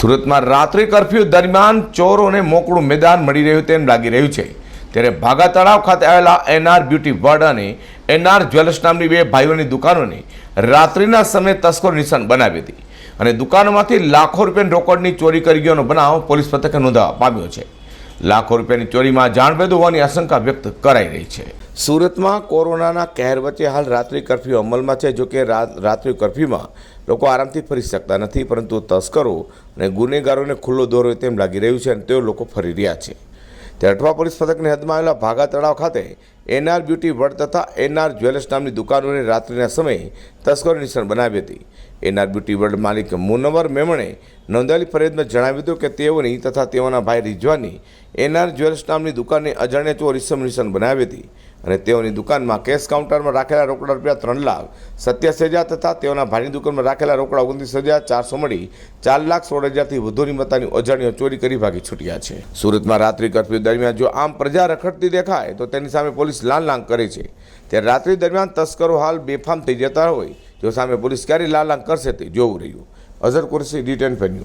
સુરતમાં રાત્રિ કર્ફ્યુ દરમિયાન ચોરોને મોકળું મેદાન મળી રહ્યું તેમ લાગી રહ્યું છે. ત્યારે ભાગા તળાવ ખાતે આવેલા એનઆર બ્યુટી વર્ડ અને એનઆર જ્વેલર્સ નામની બે ભાઈઓની દુકાનોને રાત્રિના સમયે તસ્કર નિશાન બનાવી હતી. અને દુકાનોમાંથી લાખો રૂપિયાની રોકડની ચોરી કરી ગયોનો બનાવ પોલીસ મથકે નોંધાવા પામ્યો છે. લાખો રૂપિયાની ચોરીમાં જાણભેદ હોવાની આશંકા વ્યક્ત કરાઈ રહી છે. સુરતમાં કોરોનાના કહેર વચ્ચે હાલ રાત્રિ કર્ફ્યુ અમલમાં છે. જોકે રાત્રિ કર્ફ્યુમાં લોકો આરામથી ફરી શકતા નથી, પરંતુ તસ્કરો અને ગુનેગારોને ખુલ્લો દોર હોય તેમ લાગી રહ્યું છે અને તેઓ લોકો ફરી રહ્યા છે. ત્યારે અઠવા પોલીસ મથકની હદમાં આવેલા ભાગા તળાવ ખાતે એનઆર બ્યુટી વર્ડ તથા એનઆર જ્વેલર્સ નામની દુકાનોને રાત્રિના સમયે તસ્કરો નિશાન બનાવી હતી. એનઆર બ્યુટી વર્લ્ડ માલિક મુનવર મેમણે નોંધાયેલી ફરિયાદમાં જણાવ્યું હતું કે તેઓની તથા તેઓના ભાઈ રિજવાની એનઆર જ્વેલર્સ નામની દુકાનને અજાણ્યા ચોર ઇસમ નિશાન બનાવી હતી અને તેઓની દુકાનમાં કેશ કાઉન્ટરમાં રાખેલા રોકડા રૂપિયા ત્રણ લાખ સત્યાસી હજાર તથા તેઓના ભાઈની દુકાનમાં રાખેલા રોકડા ઓગણત્રીસ હજાર ચારસો મળી ચાર લાખ સોળ હજારથી વધુની મતાની અજાણ્યો ચોરી કરી ભાગી છૂટ્યા છે. સુરતમાં રાત્રિ કર્ફ્યુ દરમિયાન જો આમ પ્રજા રખડતી દેખાય તો તેની સામે પોલીસ લાલ લાંગ કરે છે. ત્યારે રાત્રિ દરમિયાન તસ્કરો હાલ બેફામ થઈ જતા હોય. જો સામે પોલીસ ક્યારે લાલ લાંગ કરશે તે જોવું રહ્યું. Azhar Qureshi return ten